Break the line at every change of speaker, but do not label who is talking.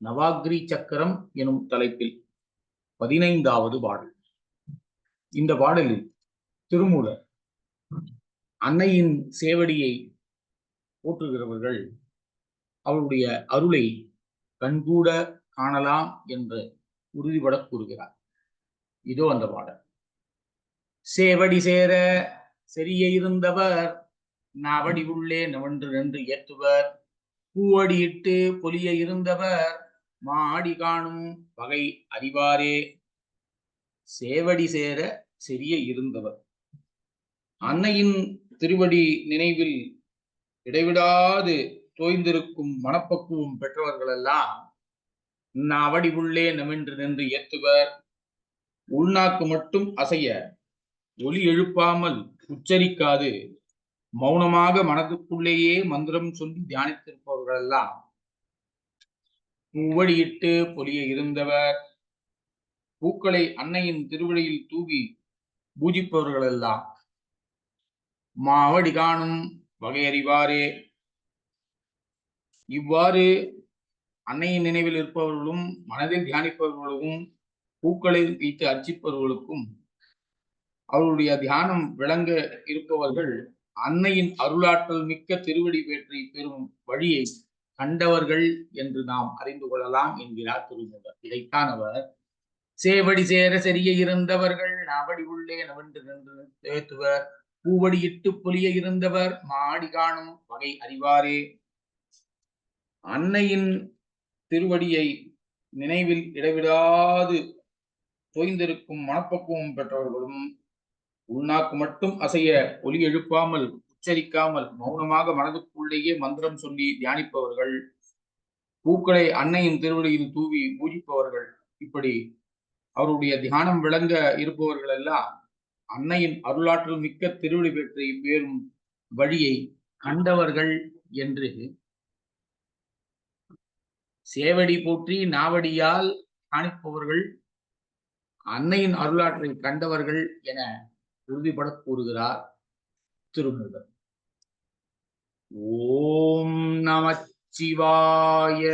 நவாக்ரி சக்கரம் எனும் தலைப்பில் பதினைந்தாவது பாடல். இந்த பாடலில் திருமூலர் அன்னையின் சேவடியை போற்றுகிறவர்கள் அவளுடைய அருளை கண்கூட காணலாம் என்று உறுதிபட கூறுகிறார். இதோ அந்த பாடல். சேவடி சேர செரிய இருந்தவர் நாவடி உள்ளே நவன்று நின்று ஏற்றுவர். பூவடியிட்டு பொலிய இருந்தவர் மாடி காணும் வகை அறிவாரே. சேவடி சேர சிறிய இருந்தவர். அன்னையின் திருவடி நினைவில் இடைவிடாது தோய்ந்திருக்கும் மனப்பக்குவம் பெற்றவர்களெல்லாம் நாவடி உள்ளே நமென்று நின்று ஏத்துவர் உள்நாக்கு மட்டும் அசைய ஒலி எழுப்பாமல் உச்சரிக்காது. மௌனமாக மனதுக்குள்ளேயே மந்திரம் சொல்லி தியானித்திருப்பவர்களெல்லாம் மூவடியிட்டு பொலிய இருந்தவர். பூக்களை அன்னையின் திருவடியில் தூவி பூஜிப்பவர்களெல்லாம் மாவடி காணும் வகையறிவாரே. இவ்வாறு அன்னையின் நினைவில் இருப்பவர்களும் மனதில் தியானிப்பவர்களும் பூக்களை வைத்து அர்ச்சிப்பவர்களுக்கும் அவருடைய தியானம் விளங்க இருப்பவர்கள் அன்னையின் அருளாற்றல் மிக்க திருவடி வேற்றை பெறும் வழியை கண்டவர்கள் என்று நாம் அறிந்து கொள்ளலாம் என்கிறார் திருமூலர் இதைத்தான் அவர் சேவடி சேர செரிய இருந்தவர்கள் நாவடி உள்ளே நவன்று நின்று தேத்துவர். பூவடி இட்டு பொலிய இருந்தவர் மாடி காணும் வகை அறிவாரே. அன்னையின் திருவடியை நினைவில் இடைவிடாது. தோய்ந்திருக்கும் மனப்பக்குவம் பெற்றவர்களும் உள்நாக்கு மட்டும் அசைய ஒலி எழுப்பாமல் உச்சரிக்காமல் மௌனமாக மனதுக்குள்ளேயே மந்திரம் சொல்லி தியானிப்பவர்கள் பூக்களை அன்னையின் திருவடியில் தூவி பூஜிப்பவர்கள் இப்படி அவருடைய தியானம் விளங்க இருப்பவர்கள் எல்லாம் அன்னையின் அருளாற்றல் மிக்க திருவடி பெற்று பேரும் வழியை கண்டவர்கள் என்று சேவடி போற்றி நாவடியால் காணிப்பவர்கள் அன்னையின் அருளாற்றை கண்டவர்கள் என உறுதிபட கூறுகிறார் திருமுருகன். ஓம் நமச்சிவாய.